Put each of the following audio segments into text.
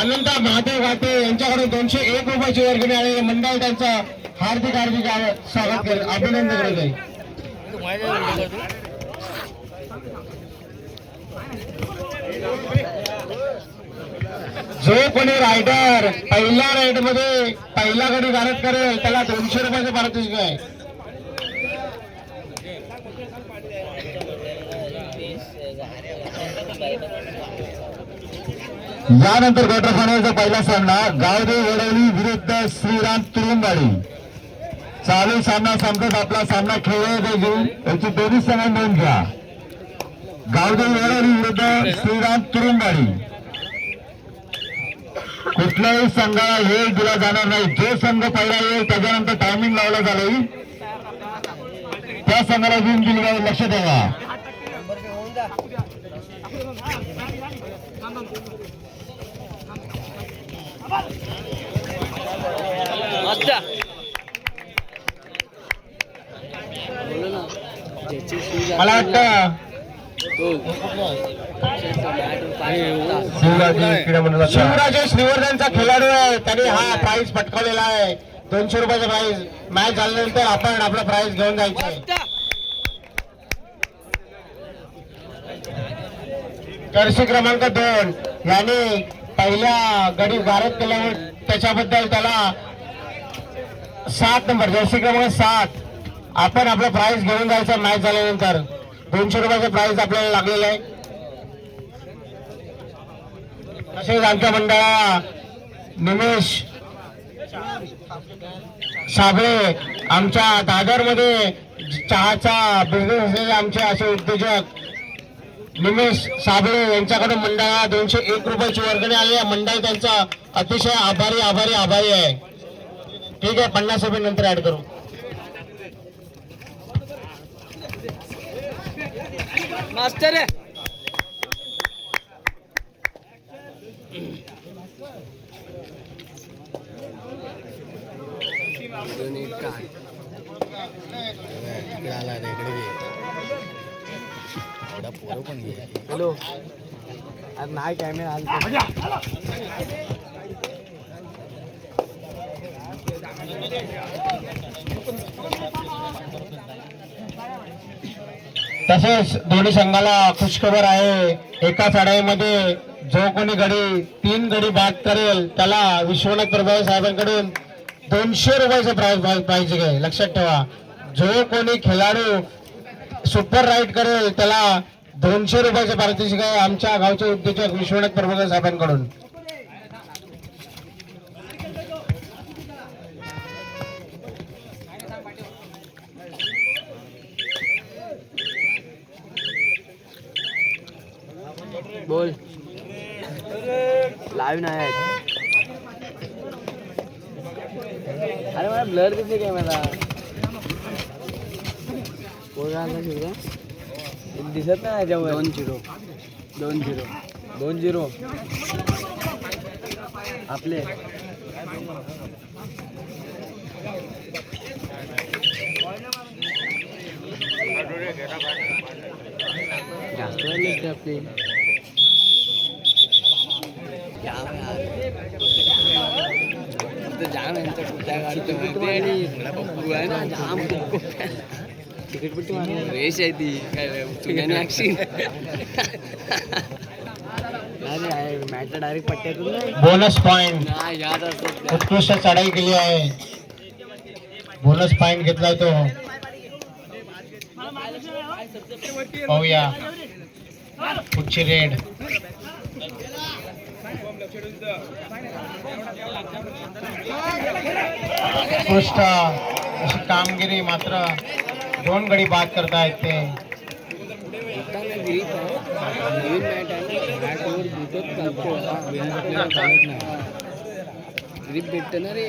अनंत महादेव घाटे यांच्याकडून दोनशे एक रुपयाची वर्गणी आणि मंडळ त्यांचा हार्दिक हार्दिक स्वागत करेल. अभिनंदन करत आहे जो कोणी रायडर पहिल्या राईडमध्ये पहिला गडी भारत करेल. त्याला दोनशे रुपयाचं पारितोषिक आहे. यानंतर क्वार्टर फायनलचा पहिला सामना गावदेव वडवली विरुद्ध श्रीराम तुरुंबाडी चालू सामना संपत आपला सामना खेळला पाहिजे याची दोन्ही संघ नोंद घ्या. गावदेव वडवली विरुद्ध श्रीराम तुरुंबाडी कुठल्याही संघाला वेळ दिला जाणार नाही. जो संघ पहिला येईल त्याच्यानंतर टायमिंग लावला जाईल. त्या संघाला घेऊन दिली जाईल लक्ष ठेवा अच्छा मला वाटतं शिवराजे श्रीवर्धनचा खेळाडू आहे. त्याने हा प्राइज पटकावलेला आहे. दोनशे रुपयाचा प्राइज मॅच झाल्यानंतर आपण आपला प्राइज घेऊन जायचं आहे. जर्सी क्रमांक दोन. याने पहिल्या गडी भारत केल्यामुळे त्याच्याबद्दल त्याला सात नंबर जर्सी क्रमांक सात. आपण आपला प्राईज घेऊन जायचं मॅच झाल्यानंतर. दोनशे रुपयाचं प्राइज आपल्याला लागलेलं आहे. तसेच आमच्या मंडळा निमेश साबळे आमच्या दादरमध्ये चहाचा बिझनेस असलेले आमचे असे उद्योजक निमेश साबळे यांच्याकडून मंडळा दोनशे एक रुपयाची वर्गणी आली. आहे मंडळ त्यांचा अतिशय आभारी आभारी आभारी आहे. ठीक आहे पन्नास रुपये नंतर ऍड करू. मास्टर आहे हॅलो. अरे नाही कॅमेरा तसेच दोन्ही संघाला खुशखबर आहे. एका चढाईमध्ये जो कोणी गडी तीन गडी बाद करेल त्याला विश्वनाथ प्रभाव साहेबांकडून दोनशे रुपयाचं प्राईज पाहिजे लक्षात ठेवा. जो कोणी खेळाडू सुपर राईड करेल त्याला दोनशे रुपयाचं पारितोषिक आहे. आमच्या गावचे उद्योजक विश्वनाथ प्रभाकर साहेबांकडून. बोल. लाईव्ह नाही अरे मला ब्लर दिसते काय मला? कोण आणला दिसत नाही याच्यावर. दोन झिरो. दोन झिरो. दोन झिरो. आपले. जास्त ते आपले. जाम यांच्या कुठल्या गाडीचं माहिती आहे? ना जाम तिकीट पट्टी रेस आहे ती काय चुन्याने ऍक्सिन नाही मॅच डायरेक्ट पट्ट्यातून बोनस पॉइंट याद असत. उत्कृष्ट चढाई केली आहे बोनस पॉइंट घेतलाय तो पाहूया पुढची रेड उत्कृष्ट अशी कामगिरी मात्र दोन गडी बाद करतायत ते. ग्रीप भेटतं ना रे.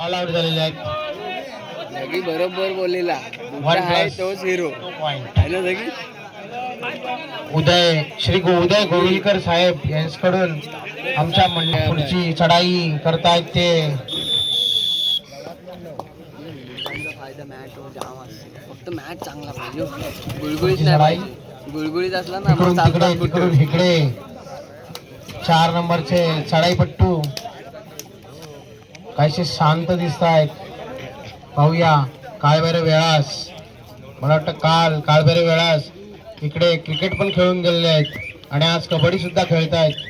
ऑल आउट झालेले आहेत. जगी बरोबर बोललेला. आहे. तोच हिरो आहे ना उदय श्री उदय गोविलकर साहेब यांच्याकडून आमच्या मंडळ पुढची चढाई करतायत ते. फायदा मॅच जाम असते फक्त फक्त मॅच चांगला पाहिजे. गुळगुळीत नाही पाहिजे. गुळगुळीत असला ना मग इकडून इकडे. चार नंबरचे चढाईपट्टू काहीसे शांत दिसत आहेत पाहूया काळबेरे वेळास मला वाटतं काल काळबेरे वेळास इकडे क्रिकेट पण खेळून गेलेले आहेत. आणि आज कबड्डी सुद्धा खेळत आहेत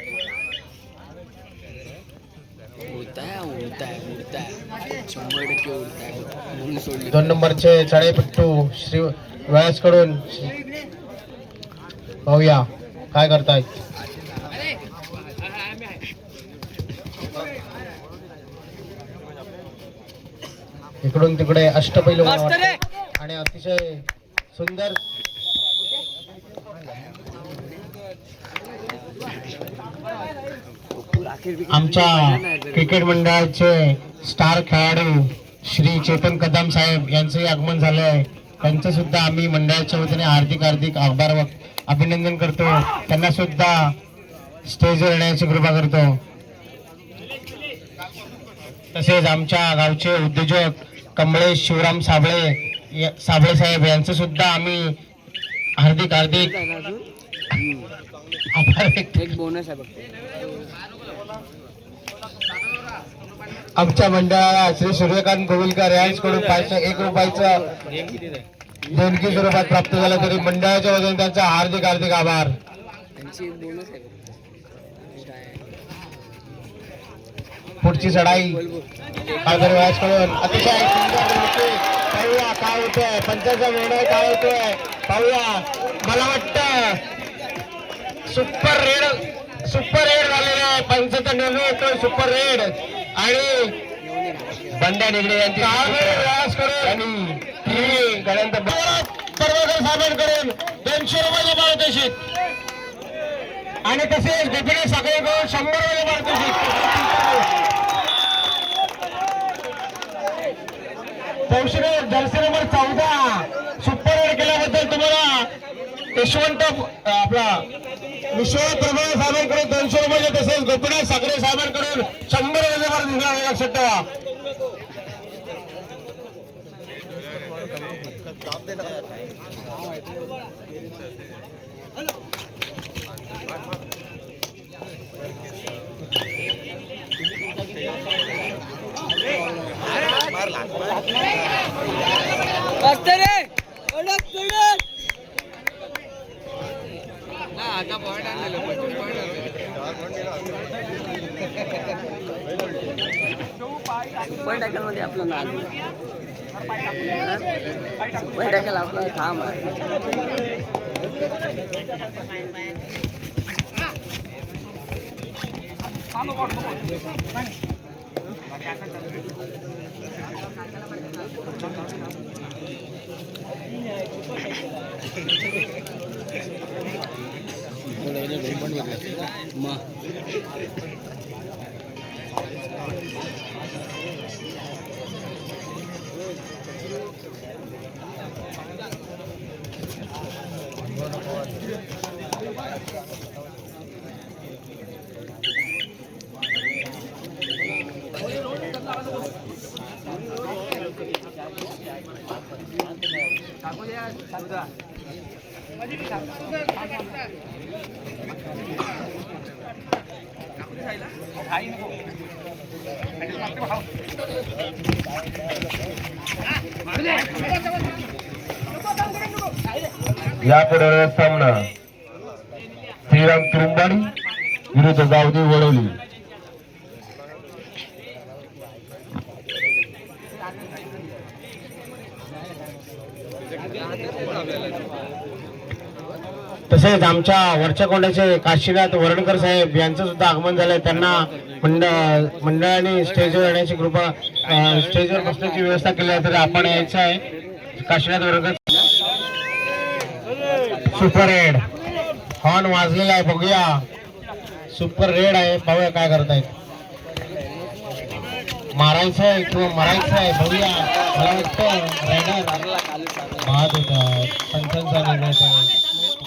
दोन नंबरचे चढाईपट्टू श्री वेळासकडून पाहूया काय करतायत? इकडून तिकडे अष्टपैलू. आणि अतिशय सुंदर. आमच्या क्रिकेट मंडळाचे स्टार खेळाडू श्री चेतन कदम साहेब यांचंही आगमन झालं आहे. त्यांचं सुद्धा आम्ही मंडळाच्या वतीने हार्दिक हार्दिक आभार व अभिनंदन करतो. त्यांना सुद्धा स्टेजवर येण्याची कृपा करतो. तसेच आमच्या गावचे उद्योजक कमळे शिवराम साबळे साबळे साहेब यांचं सुद्धा आम्ही हार्दिक हार्दिक आभार व्यक्त बोनस आहे आमच्या मंडळाला श्री सूर्यकांत गोविलकर यांच्याकडून पाचशे एक रुपयाचं देणगी स्वरूपात प्राप्त झालं तरी मंडळाच्या वतीने त्यांचा हार्दिक हार्दिक आभार. पुढची चढाई बोल बोल व्यासकडून अतिशय पाहूया काय होतोय. पंचाचा निर्णय काय होतोय? पाहूया. मला वाटतं सुपर रेड सुपर रेड झालेला आहे. पंचाचा निर्णय होतोय सुपर रेड. आणि बंड्या निगडे यांची आणि गणंत परवाकर दोनशे रुपयाचे पारितोषिक आणि तसेच गोपीनाथ साखरेकडून शंभर रुपये पारितोषिक कौशल्य जर्सी नंबर चौदा. सुपर केल्याबद्दल तुम्हाला यशवंत आपला विश्वनाथ प्रभू साहेबांकडून दोनशे रुपये तसेच गोपीनाथ साखरे साहेबांकडून शंभर रुपयाचे दिसणार आहे लक्षात ठेवा. वाजतं रे! आता पॉईंट आणलेलं सुपर टॅकलमध्ये आपलं नाव सुपर टॅकल आपलं थांब आहे मग. यापुढे सामना. श्रीराम तुरुंबाडी विरुद्ध गावदेव वळवली. तसेच आमच्या वरच्या कोंड्याचे काशीनाथ वरणकर साहेब यांचं सुद्धा आगमन झालंय. त्यांना मंडळ मंडळाने स्टेजवर येण्याची कृपा स्टेजवर बसण्याची व्यवस्था केली आहे. तर आपण यायचं आहे. Kashinath Varankar super raid horn वाजलेला आहे बघूया. सुपर रेड आहे पाहूया काय करतायत. मारायचं आहे किंवा मारायचं आहे बघूया. मला वाटतं रायडर बाद होतात आहे पंचांचा निर्णय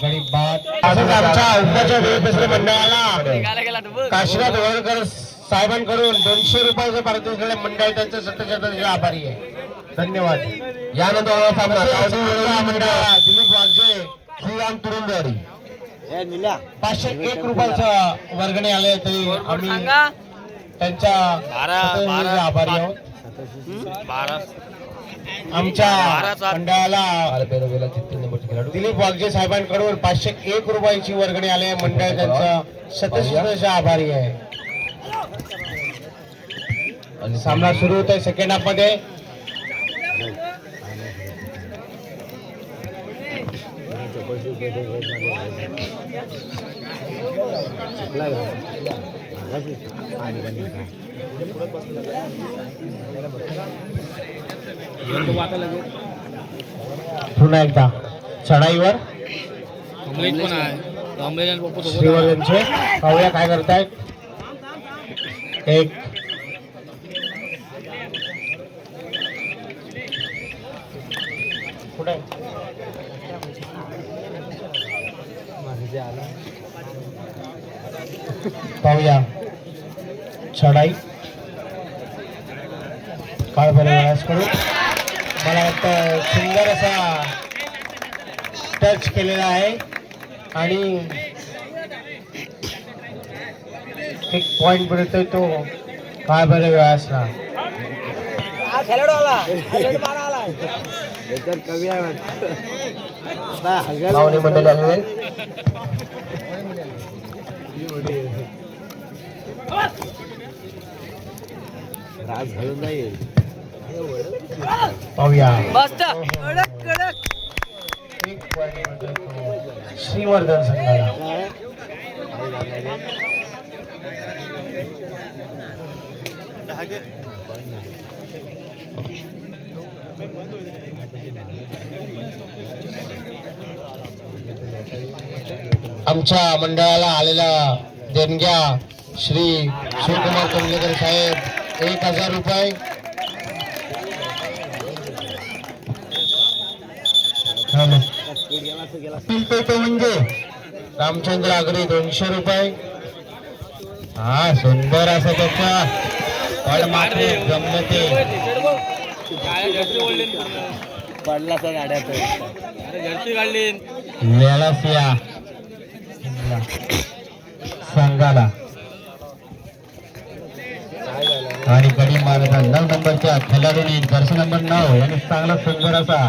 गरीब बाद असंच आमच्या उपवाच्या वेळ मंडळाला काशीनाथ वरकर साहेबांकडून दोनशे रुपयाचं पारितोषिक मंडळ त्यांचे सत्य आभारी आहे. धन्यवाद. यानंतर होणारा दिलीप वाघजे श्रीराम तुरुंबवाडी पाचशे एक रुपयाचा वर्गणी आले तरी आम्ही त्यांच्या आभारी आहोत. आमच्या मंडळाला दिलीप वाघजे साहेबांकडून पाचशे एक रुपयाची वर्गणी आली मंडळ त्यांचा सतत आभारी आहे. आणि सामना सुरू होत आहे सेकंड हाफमध्ये. पुन्हा एकदा चढाईवर. श्रीवर्धनचे पाहूया काय करतायत. एक. कुठे पाहूया. चढाई. काळ बरे करू मला वाटतं सुंदर असा टच केलेला आहे. आणि एक पॉइंट मिळतोय तो काय बरे पाहुणे मंडळी आलेले. पाहूया मस्त कडक कडक एक point मिळतोय तो श्रीवर्धन संघाला. आमच्या मंडळाला आलेल्या देणग्या श्री शिवकुमार तोंडलेकर साहेब एक हजार रुपये. तो म्हणजे रामचंद्र आगरे दोनशे रुपये. हा सुंदर असं त्याचा पण मात्र जमलं ते पडला सर गाड्यात घरची काढली वेळाच या संघाला आणि गडी मारता नऊ नंबरच्या खेळाडूने जर्सी नंबर नऊ यांनी चांगला सुंदर असा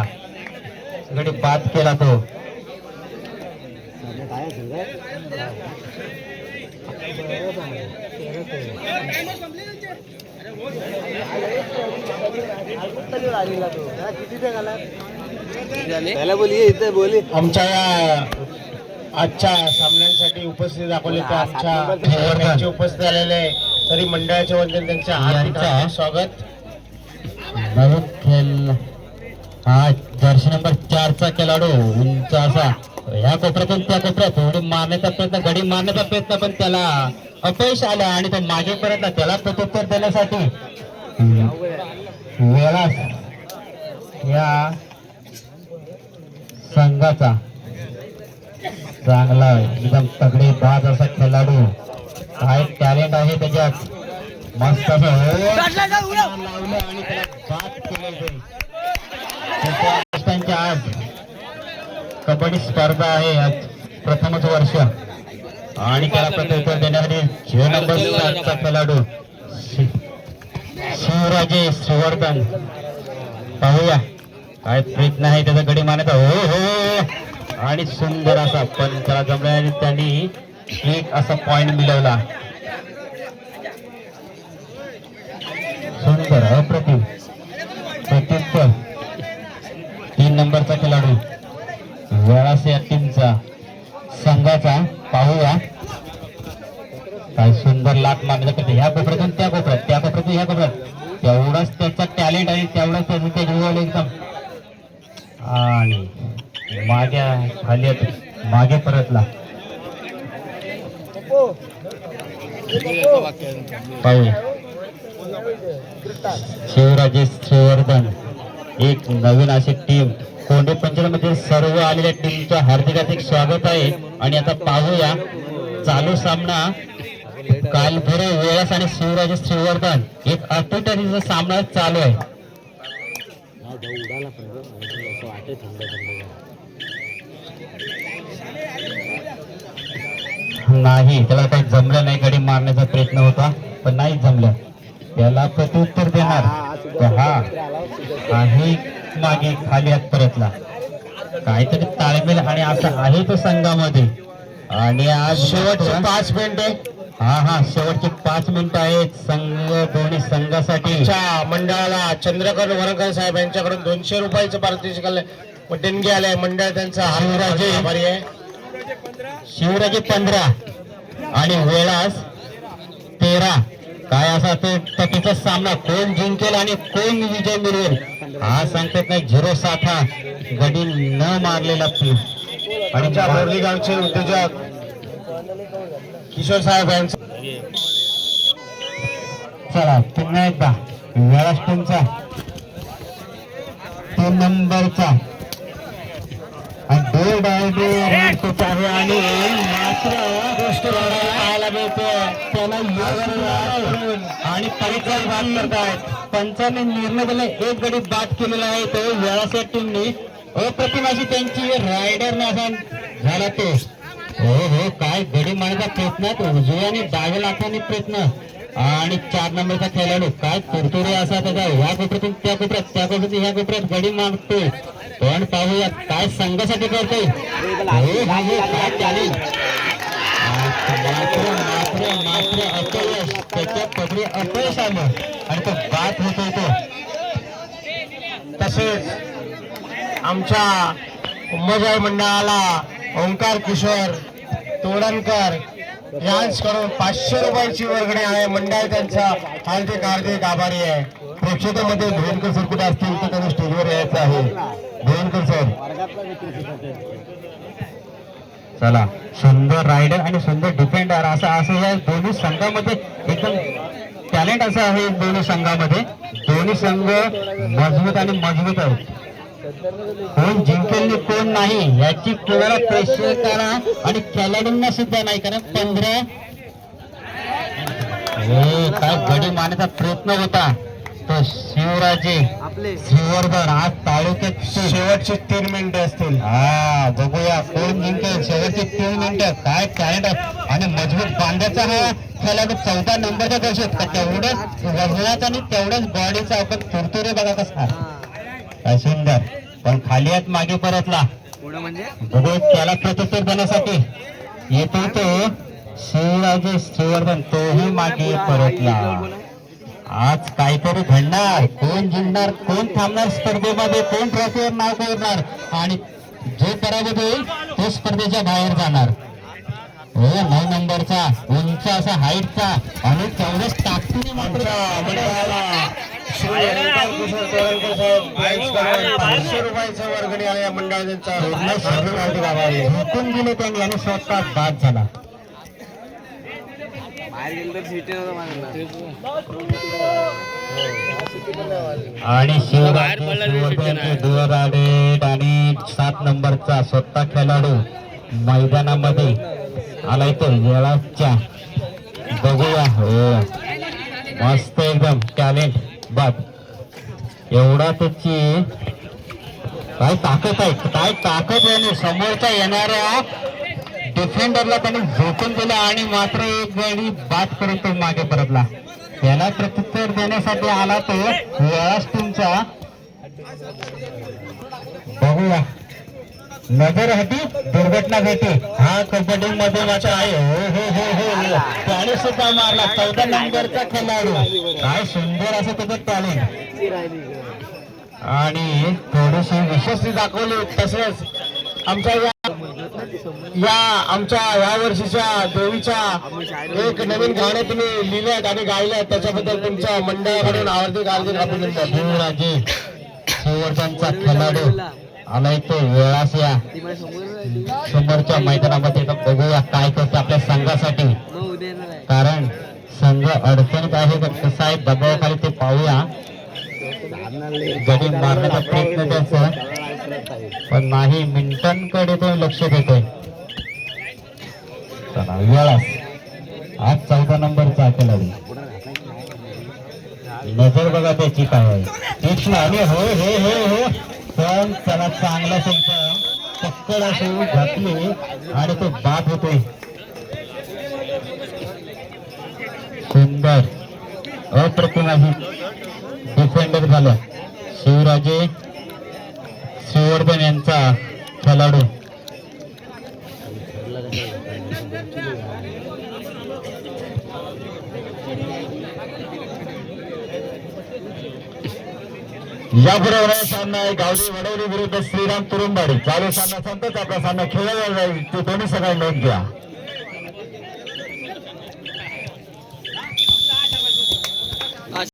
गडी बाद केला तो त्याला बोली इथे बोली. आमच्या या आजच्या सामन्यांसाठी उपस्थित दाखवले ते आमच्या उपस्थित आलेले तरी मंडळाच्या वतीने त्यांचे हार्दिक स्वागत. नवीन खेळ हा जर्सी नंबर चारचा खेळाडू उंच असा. ह्या कोपऱ्यातून त्या कोपऱ्यात थोडी मारण्याचा प्रयत्न गडी मारण्याचा प्रयत्न पण त्याला अपयश आलं आणि तो मागे परतला त्याला प्रत्युत्तर देण्यासाठी वेळा या संघाचा चांगला एकदम तगडी बाज असा खेळाडू. काय टॅलेंट आहे त्याच्यात. मस्त असं. आणि त्यांच्या आज कबड्डी स्पर्धा आहे आज प्रथमच वर्ष. आणि त्याला प्रत्युत्तर देण्यासाठी झिरो नंबर खेळाडू. शिवराजे श्रीवर्धन पाहूया. काय प्रयत्न आहे त्याचा गडी मारण्याचा हो हो. हो. आणि सुंदर असा पण त्याला जमल्याने त्यांनी एक असा पॉइंट मिळवला. सुंदर अप्रतिम. प्रत्युत्तर तीन नंबरचा खेळाडू. वेळास या टीमचा संघाचा. पाहूया. काय सुंदर लाट मारण्याचा करते ह्या कोपऱ्यातून त्या कोपऱ्यात त्या कोपऱ्यातून ह्या कोपऱ्यात. तेवढाच त्याचा टॅलेंट आहे तेवढाच त्याचं ते जुळवलं एकदम. आणि मागे खाली मागे परतला. शिवराजे श्रीवर्धन एक नवीन अशी टीम कोंडे पंचायतमध्ये सर्व आलेल्या टीमचं हार्दिक हार्दिक स्वागत आहे. आणि आता पाहूया चालू सामना कालभरे वेळास आणि शिवराजे श्रीवर्धन. एक अटीतटीचा सामना चालू आहे. नाही त्याला काही जमलं नाही गडी मारण्याचा प्रयत्न होता पण नाही जमलं. त्याला प्रत्युत्तर देणार. हा आहे मागे खाली हात परतला. काहीतरी ताळमेल आणि असं आहे तो संघामध्ये. आणि आज शेवटचे पाच मिनिटे. हा हा शेवटचे पाच मिनिटं आहेत. संघ दोन्ही संघासाठी. मंडळाला चंद्रकांत वरंकर साहेब यांच्याकडून दोनशे रुपयाचं पारितोषिक आलंय. देणगी आलंय. मंडळ त्यांचा शिवराजे. आभारी आहे. शिवराजे पंधरा आणि वेळास तेरा. काय असा तो टकीचा सामना. कोण जिंकेल आणि कोण विजय मिळवेल हा सांगतात नाही. झिरो सात हा. गडी न मारलेला आणि गावचे उद्योजक किशोर साहेब चला पुन्हा एकदा. वेळास तुमचा तीन नंबरचा. आणि दोन डायडे राजकोट आणि मात्र गोष्ट पाहायला मिळते. त्याला यश आणि परिचय बाद करतायत. पंचाने निर्णय दिला एक गडी बाद केलेला आहे तो. वेळाच्या टीमनी अप्रतिमाची त्यांची रायडर असा झाला तो. हो हो काय गडी मारण्याचा प्रयत्न उजव्याने आणि डाव्या लाखाने प्रयत्न. आणि चार नंबरचा खेळाडू. काय तुरतुरे असा त्याचा ह्या कोपऱ्यातून त्या कोपऱ्यात त्या कोपऱ्यातून ह्या कोपऱ्यात गडी मारतोय पण पाहूया काय संघासाठी करतोय. हो, हो, काय मात्र मात्र मात्र अपयश. त्याच्या पदरी अपयश आलं. आणि तो बात होतो तो तसेच आमच्या उमेदवार मंडळाला ओंकार किशोर तोडणकर यांच्याकडून पाचशे रुपयाची वर्गणी आहे. मंडळ त्यांचा हार्दिक हार्दिक आभारी आहे. प्रेक्षकामध्ये धोनकर सर कुठे असतील तर त्यांना स्टेजवर यायचं आहे. धोनकर सर चला सुंदर रायडर आणि सुंदर डिफेंडर असं असं या दोन्ही संघामध्ये एकदम टॅलेंट असं आहे दोन्ही संघामध्ये. दोन्ही संघ मजबूत आणि मजबूत आहेत. कोण जिंकेल कोण नाही याची कोणाला प्रेक्षकाला आणि खेळाडूंना सुद्धा नाही कारण पंधरा हे काय गडी मारण्याचा प्रयत्न होता. तो शिवराजे श्रीवर्धन आज तालुक्यात शेवटचे तीन मिनिटे असतील. हा बघूया कोण जिंकेल. शेवटचे तीन मिनिटं. काय टॅलेंट आणि मजबूत बांधाचा हा खेळाडू चौदा नंबरचा दर्शक तेवढंच वजनाचा आणि तेवढंच बॉडीचा आपण तुरतुरे बघा कसा काय सुंदर. पण खाली हात मागे परतला. पुढं म्हणजे? बघू त्याला प्रत्युत्तर देण्यासाठी. येतो तो शिवराजे श्रीवर्धन तोही मागे परतला. आज काहीतरी घडणार. कोण जिंकणार कोण थांबणार स्पर्धेमध्ये कोण ट्रॉफीवर नाव करणार? आणि जो पराभूत होईल तो स्पर्धेच्या बाहेर जाणार. हो नऊ नंबरचा उंच असा हाईटचा आणि तेवढंच ताकदीने पाचशे रुपयाचं वर्गणी या दिले त्यांनी आणि स्वतः बाद झाला. आणि शिवराजे आणि सात नंबरचा स्वतः खेळाडू मैदानामध्ये आलाय तो वेळाच्या बघूया. हो. मस्त एकदम टॅलेंट. बट एवढा त्याची काय ताकद आहे काय ताकद आहे समोरच्या येणाऱ्या डिफेंडरला त्यांनी झोकून दिलं आणि मात्र एक वेळी बाद करून तो मागे परतला. त्याला प्रत्युत्तर देण्यासाठी आला तो वेळाच तुमचा. बघूया. नजर हटी दुर्घटना घटी हा कबड्डी मध्ये मात्र आहे. हो हो हो. त्याने सुद्धा मारला. चौदा नंबरचा खेळाडू. काय सुंदर असं त्याचं टॅलेंट आणि थोडीशी उपस्थित दाखवली. तसेच आमच्या या या आमच्या या वर्षीच्या देवीच्या एक नवीन गाणं तुम्ही लिहिल्यात आणि गायल्यात त्याच्याबद्दल तुमच्या मंडळाकडून हार्दिक हार्दिक अभिनंदन. शिवराजे शिववर्धनचा खेळाडू. आलाय तो वेळास या. समोरच्या मैदानामध्ये बघूया काय करतो आपल्या संघासाठी. कारण संघ अडचणीत आहे. तर कसं आहे दबावाखाली ते पाहूया. गडी मारण्याचा प्रयत्न त्याचा पण नाही मिंटनकडे तो लक्ष देतोय. चला वेळास. आज चौदा नंबरचा खेळाडू नजर बघा त्याची काय आहे तीक्ष्ण आणि हो हो हो हो पण त्याला चांगला संख्या चक्कड अशी घातली आणि तो बाद होतोय. सुंदर अप्रतिम आहे डिफेंडर झालं. शिवराजे श्रीवर्धन यांचा खेळाडू. याबरोबर सामना आहे गावडी वडवली विरुद्ध श्रीराम तुरुंबाडी चालू सामना संपत आपला सामना खेळला जाईल. ते दोन्ही सगळ्या नोंद घ्या